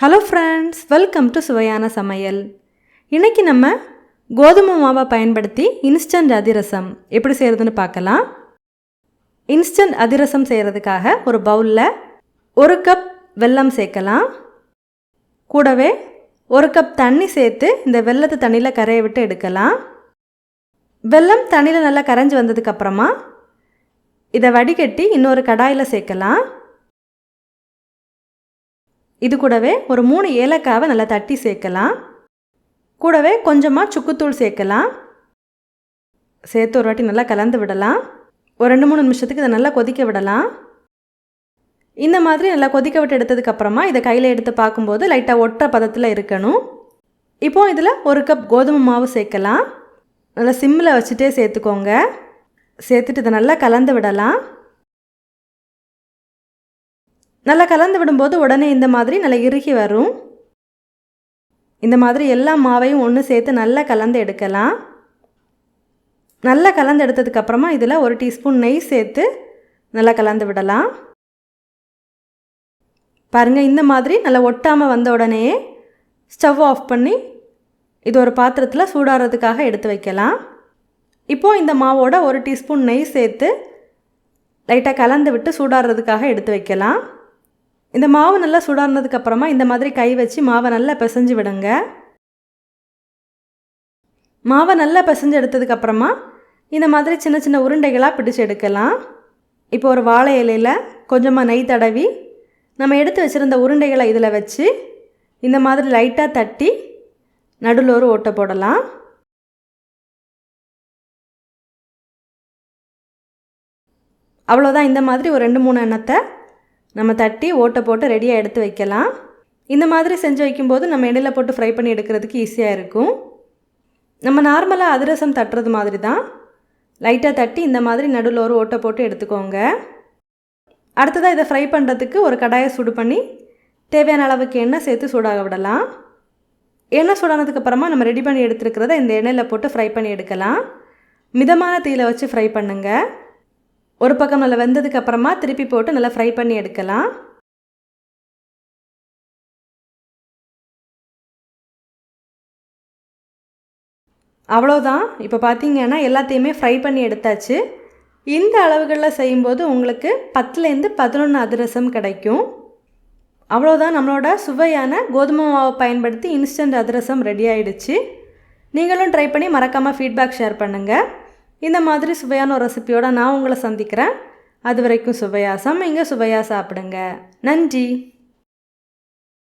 Hello friends welcome to சுவையான சமையல் இன்றைக்கி நம்ம கோதுமை மாவை பயன்படுத்தி இன்ஸ்டன்ட் அதிரசம் எப்படி செய்கிறதுன்னு பார்க்கலாம். இன்ஸ்டன்ட் அதிரசம் செய்கிறதுக்காக ஒரு பவுலில் ஒரு கப் வெல்லம் சேர்க்கலாம். கூடவே ஒரு கப் தண்ணி சேர்த்து இந்த வெள்ளத்தை தண்ணியில் கரையை விட்டு எடுக்கலாம். வெல்லம் தண்ணியில் நல்லா கரைஞ்சி வந்ததுக்கப்புறமா இதை வடிகட்டி இன்னொரு கடாயில் சேர்க்கலாம். இது கூடவே ஒரு மூணு ஏலக்காவை நல்லா தட்டி சேர்க்கலாம். கூடவே கொஞ்சமாக சுக்குத்தூள் சேர்க்கலாம். சேர்த்து ஒரு வாட்டி நல்லா கலந்து விடலாம். ஒரு ரெண்டு மூணு நிமிஷத்துக்கு இதை நல்லா கொதிக்க விடலாம். இந்த மாதிரி நல்லா கொதிக்க விட்டு எடுத்ததுக்கப்புறமா இதை கையில் எடுத்து பார்க்கும்போது லைட்டாக ஒற்ற பதத்தில் இருக்கணும். இப்போது இதில் ஒரு கப் கோதுமை மாவு சேர்க்கலாம். நல்லா சிம்மில் வச்சுட்டே சேர்த்துக்கோங்க. சேர்த்துட்டு இதை நல்லா கலந்து விடலாம். நல்லா கலந்து விடும்போது உடனே இந்த மாதிரி நல்லா இறுகி வரும். இந்த மாதிரி எல்லா மாவையும் ஒன்று சேர்த்து நல்லா கலந்து எடுக்கலாம். நல்லா கலந்து எடுத்ததுக்கப்புறமா இதில் ஒரு டீஸ்பூன் நெய் சேர்த்து நல்லா கலந்து விடலாம். பாருங்கள் இந்த மாதிரி நல்லா ஒட்டாமல் வந்த உடனே ஸ்டவ் ஆஃப் பண்ணி இது ஒரு பாத்திரத்தில் சூடாடுறதுக்காக எடுத்து வைக்கலாம். இப்போது இந்த மாவோட ஒரு டீஸ்பூன் நெய் சேர்த்து லைட்டாக கலந்து விட்டு சூடாடுறதுக்காக எடுத்து வைக்கலாம். இந்த மாவு நல்லா சுடானதுக்கப்புறமா இந்த மாதிரி கை வச்சு மாவை நல்லா பிசைஞ்சு விடுங்க. மாவை நல்லா பிசைஞ்சு எடுத்ததுக்கப்புறமா இந்த மாதிரி சின்ன சின்ன உருண்டைகளாக பிடிச்சு எடுக்கலாம். இப்போ ஒரு வாழை இலையில் கொஞ்சமாக நெய் தடவி நம்ம எடுத்து வச்சுருந்த உருண்டைகளை இதில் வச்சு இந்த மாதிரி லைட்டாக தட்டி நடுவில் ஒரு ஓட்டை போடலாம். அவ்வளோதான் இந்த மாதிரி ஒரு ரெண்டு மூணு எண்ணத்தை நம்ம தட்டி ஓட்டை போட்டு ரெடியாக எடுத்து வைக்கலாம். இந்த மாதிரி செஞ்சு வைக்கும்போது நம்ம எண்ணெயில் போட்டு ஃப்ரை பண்ணி எடுக்கிறதுக்கு ஈஸியாக இருக்கும். நம்ம நார்மலாக அதிரசம் தட்டுறது மாதிரி தான். லைட்டாக தட்டி இந்த மாதிரி நடுவில் ஒரு ஓட்டை போட்டு எடுத்துக்கோங்க. அடுத்ததாக இதை ஃப்ரை பண்ணுறதுக்கு ஒரு கடாயை சூடு பண்ணி தேவையான அளவுக்கு எண்ணெய் சேர்த்து சூடாக விடலாம். எண்ணெய் சூடானதுக்கப்புறமா நம்ம ரெடி பண்ணி எடுத்துருக்கிறத இந்த எண்ணெயில் போட்டு ஃப்ரை பண்ணி எடுக்கலாம். மிதமான தீயில் வச்சு ஃப்ரை பண்ணுங்கள் ஒரு பக்கம் நல்லா வெந்ததுக்கப்புறமா திருப்பி போட்டு நல்லா ஃப்ரை பண்ணி எடுக்கலாம். அவ்வளோதான் இப்போ பார்த்தீங்கன்னா எல்லாத்தையுமே ஃப்ரை பண்ணி எடுத்தாச்சு. இந்த அளவுகளில் செய்யும்போது உங்களுக்கு பத்துலேருந்து பதினொன்று அதிரசம் கிடைக்கும். அவ்வளோதான் நம்மளோட சுவையான கோதுமை மாவை பயன்படுத்தி இன்ஸ்டன்ட் அதிரசம் ரெடி ஆகிடுச்சு நீங்களும் ட்ரை பண்ணி மறக்காமல் ஃபீட்பேக் ஷேர் பண்ணுங்கள் இந்த மாதிரி சுவையான ஒரு ரெசிபியோடு நான் உங்களை சந்திக்கிறேன். அது வரைக்கும் சுவையாக சமைங்க சுவையாக சாப்பிடுங்க. நன்றி.